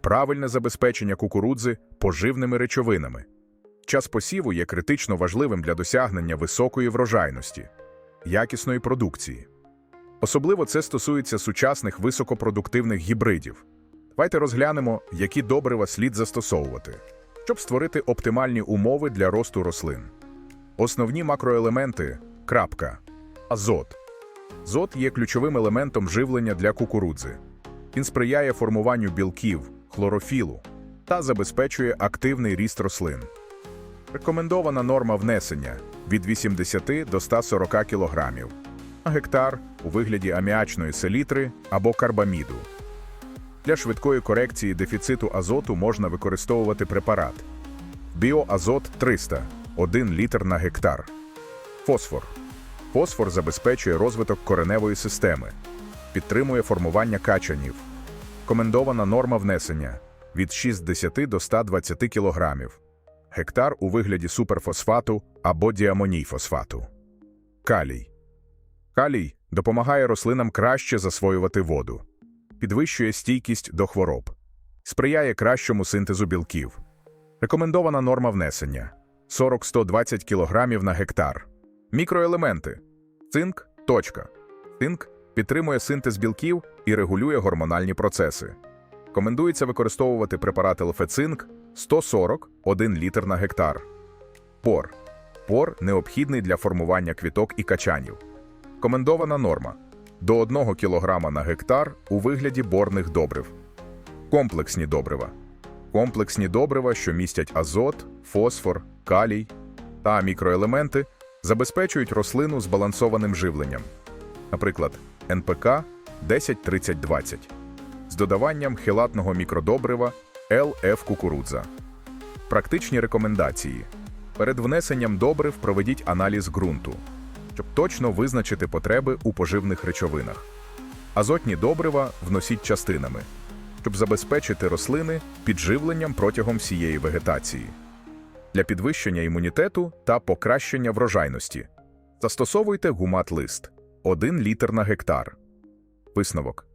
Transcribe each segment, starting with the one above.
правильне забезпечення кукурудзи поживними речовинами. Час посіву є критично важливим для досягнення високої врожайності, якісної продукції. Особливо це стосується сучасних високопродуктивних гібридів. Давайте розглянемо, які добрива слід застосовувати, щоб створити оптимальні умови для росту рослин. Основні макроелементи крапка. Азот. Азот є ключовим елементом живлення для кукурудзи. Він сприяє формуванню білків, хлорофілу та забезпечує активний ріст рослин. Рекомендована норма внесення від 80 до 140 кг на гектар у вигляді аміачної селітри або карбаміду. Для швидкої корекції дефіциту азоту можна використовувати препарат Біоазот 300 1 літр на гектар. Фосфор. Фосфор забезпечує розвиток кореневої системи, підтримує формування качанів. Комендована норма внесення від 60 до 120 кг. Гектар у вигляді суперфосфату або діамоній-фосфату. Калій. Калій допомагає рослинам краще засвоювати воду, підвищує стійкість до хвороб, сприяє кращому синтезу білків. Рекомендована норма внесення 40-120 кг на гектар. Мікроелементи. Цинк. Точка. Цинк підтримує синтез білків і регулює гормональні процеси. Рекомендується використовувати препарат ЛФЦинк 140 1 літр на гектар. Пор. Пор необхідний для формування квіток і качанів. Рекомендована норма до 1 кг на гектар у вигляді борних добрив. Комплексні добрива. Комплексні добрива, що містять азот, фосфор, калій та мікроелементи, забезпечують рослину збалансованим живленням. Наприклад, НПК 10-30-20 з додаванням хелатного мікродобрива ЛФ кукурудза. Практичні рекомендації. Перед внесенням добрив проведіть аналіз ґрунту, щоб точно визначити потреби у поживних речовинах. Азотні добрива вносіть частинами, щоб забезпечити рослини підживленням протягом всієї вегетації. Для підвищення імунітету та покращення врожайності застосовуйте гумат-лист 1 літр на гектар. Висновок.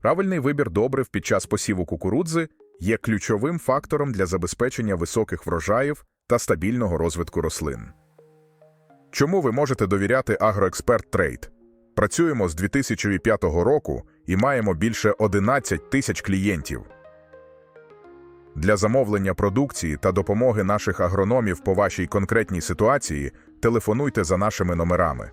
Правильний вибір добрив під час посіву кукурудзи є ключовим фактором для забезпечення високих врожаїв та стабільного розвитку рослин. Чому ви можете довіряти Агроексперт Трейд? Працюємо з 2005 року і маємо більше 11 тисяч клієнтів. Для замовлення продукції та допомоги наших агрономів по вашій конкретній ситуації телефонуйте за нашими номерами.